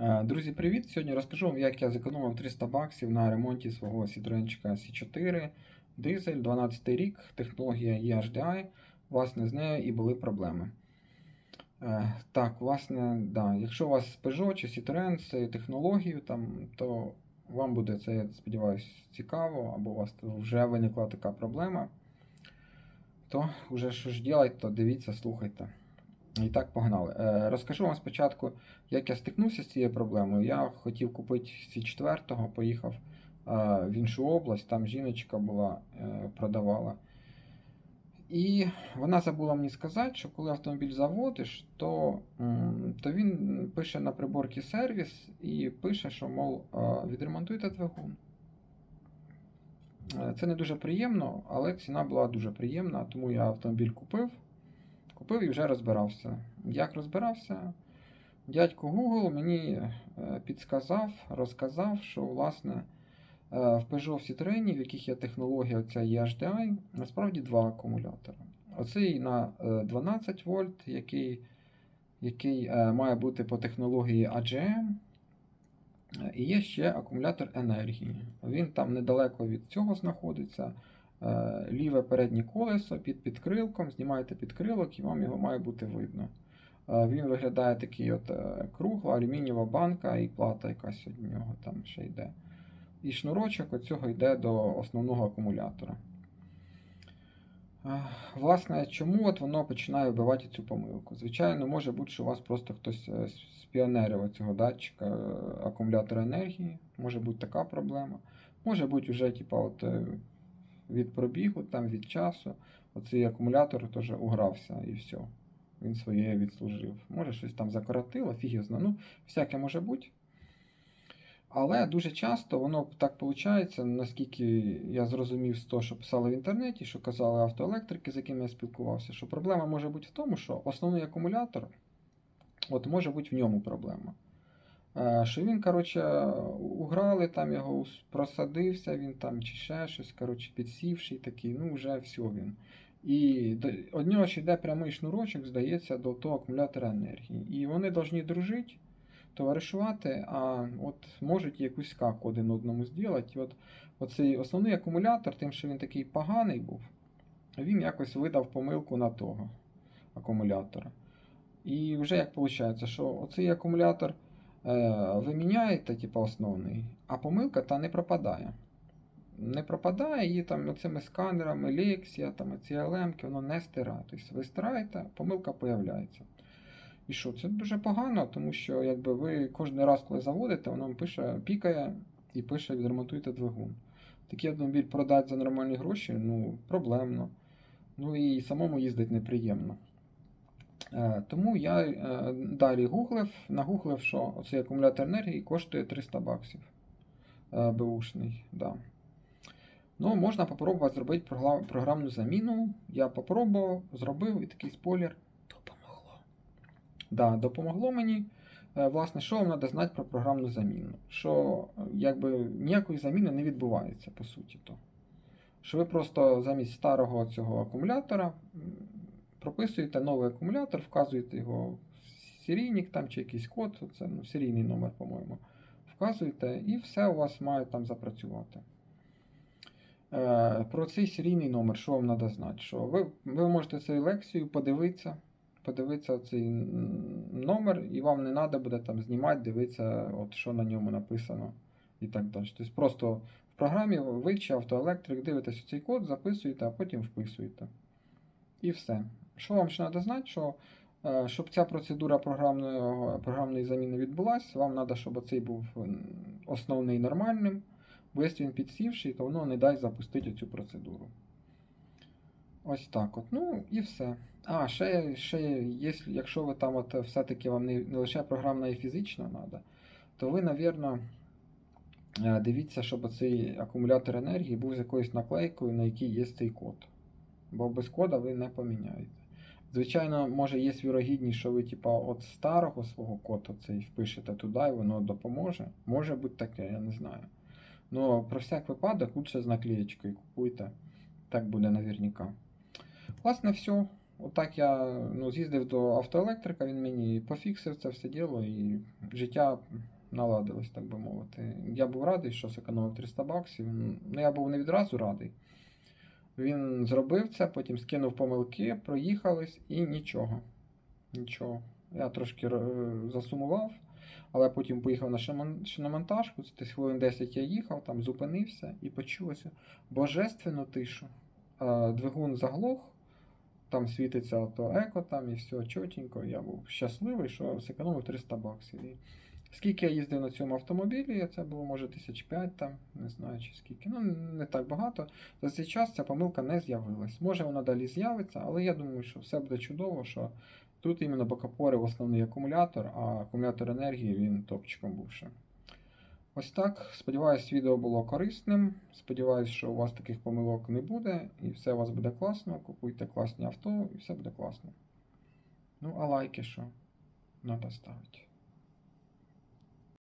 Е, Друзі, привіт! Сьогодні розкажу вам, як я зекономив 300 баксів на ремонті свого Citroen C4, дизель, 12 рік, технологія EHDI. Власне, з нею і були проблеми. Е, Так, власне, да, якщо у вас Peugeot чи Citroen з технологією, там, то вам буде це, я сподіваюся, цікаво, або у вас вже виникла така проблема, то вже що ж робити, то дивіться, слухайте. І так, погнали. Е, Розкажу вам спочатку, як я стикнувся з цією проблемою. Я хотів купити C4, поїхав е, в іншу область, там жіночка була, е, продавала. І вона забула мені сказати, що коли автомобіль заводиш, то, то він пише на приборці сервіс і пише, що, мов, відремонтуйте двигун. Це не дуже приємно, але ціна була дуже приємна, тому я автомобіль купив. Купив і вже розбирався. Як розбирався? Дядько Google мені е, підсказав, розказав, що власне е, в Peugeot Citroën, в яких є технологія ця EHDI, насправді два акумулятори. Оцей на е, 12 вольт, який, який е, має бути по технології AGM. Е, І є ще акумулятор енергії. Він там недалеко від цього знаходиться. Е, Ліве переднє колесо під підкрилком, знімаєте підкрилок і вам його має бути видно. Е, Він виглядає такий от е, кругла, алюмінієва банка і плата якась від нього там ще йде. І шнурочок від цього йде до основного акумулятора. Власне, чому от воно починає вбивати цю помилку? Звичайно, може бути, що у вас просто хтось спіонерив цього датчика акумулятора енергії. Може бути така проблема. Може бути вже, типа, от, від пробігу, там, від часу, оцей акумулятор теж угрався і все. Він своє відслужив. Може щось там закоротило, фіг його знає. Ну, всяке може бути. Але дуже часто воно так виходить, наскільки я зрозумів з того, що писали в інтернеті, що казали автоелектрики, з якими я спілкувався, що проблема може бути в тому, що основний акумулятор, от може бути в ньому проблема. Е, Що він, коротше, уграли, там його просадився, він там чи ще щось, коротше, підсівший такий, ну вже все він. І до- нього ще йде прямий шнурочок, здається, до того акумулятора енергії. І вони повинні дружити, товаришувати, а от можуть якусь каку один одному зробити. От оцей основний акумулятор, тим, що він такий поганий був, він якось видав помилку на того акумулятора. І вже як виходить, що оцей акумулятор ви міняєте, типу, основний, а помилка та не пропадає. Не пропадає її там цими сканерами, Lexia, там ці LM, воно не стирає. Тобто ви стираєте, помилка появляється. І що, це дуже погано, тому що якби ви кожен раз, коли заводите, воно пише, пікає і пише відремонтуйте двигун. Такий автомобіль продати за нормальні гроші, ну, проблемно. Ну і самому їздить неприємно. Е, Тому я е, далі гуглив, нагуглив, що оцей акумулятор енергії коштує 300 баксів. Е, Бушний, да. Ну, можна попробувати зробити програмну заміну. Я попробував, зробив і такий спойлер. Допомогло. Да, допомогло мені. Власне, що вам треба знати про програмну заміну? Що якби ніякої заміни не відбувається, по суті. то. Що ви просто замість старого цього акумулятора прописуєте новий акумулятор, вказуєте його серійник там чи якийсь код, це ну, серійний номер, по-моєму. Вказуєте, і все у вас має там запрацювати. Е, Про цей серійний номер, що вам треба знати? Що ви, ви можете цю лекцію подивитися, подивитися цей номер, і вам не треба буде там знімати, дивитися, от, що на ньому написано і так далі. Тобто просто в програмі ви чи автоелектрик дивитесь цей код, записуєте, а потім вписуєте. І все. Що вам ще треба знати, що е, щоб ця процедура програмної, програмної заміни відбулася, вам треба, щоб цей був основний нормальним. Бо якщо він підсівший, то воно не дасть запустити цю процедуру. Ось так от. Ну і все. А, ще, ще якщо, якщо ви там от все-таки вам не, не лише програмна і фізична треба, то ви, навірно, е, дивіться, щоб цей акумулятор енергії був з якоюсь наклейкою, на якій є цей код. Бо без кода ви не поміняєте. Звичайно, може є вірогідність, що ви, типа, от старого свого коду цей впишете туди, і воно допоможе. Може бути таке, я не знаю. Ну, про всяк випадок лучше з наклеєчкою купуйте. Так буде наверняка. Власне, все. Отак я ну, з'їздив до автоелектрика, він мені пофіксив це все діло і життя наладилось, так би мовити. Я був радий, що зекономив 300 баксів. Ну, я був не відразу радий. Він зробив це, потім скинув помилки, проїхались і нічого. Нічого. Я трошки е, засумував, але потім поїхав на шиномонтажку. Це десь хвилин 10 я їхав, там зупинився і почулося божественну тишу. Двигун заглох, там світиться то еко, там і все чотенько. Я був щасливий, що зекономив 300 баксів. Скільки я їздив на цьому автомобілі, це було може тисяч п'ять там, не знаю чи скільки. Ну, не так багато. За цей час ця помилка не з'явилась. Може вона далі з'явиться, але я думаю, що все буде чудово, що тут іменно бокапорив основний акумулятор, а акумулятор енергії він топчиком був ще. Ось так. Сподіваюсь, відео було корисним. Сподіваюсь, що у вас таких помилок не буде, і все у вас буде класно. Купуйте класні авто, і все буде класно. Ну, а лайки що? Надо ставити.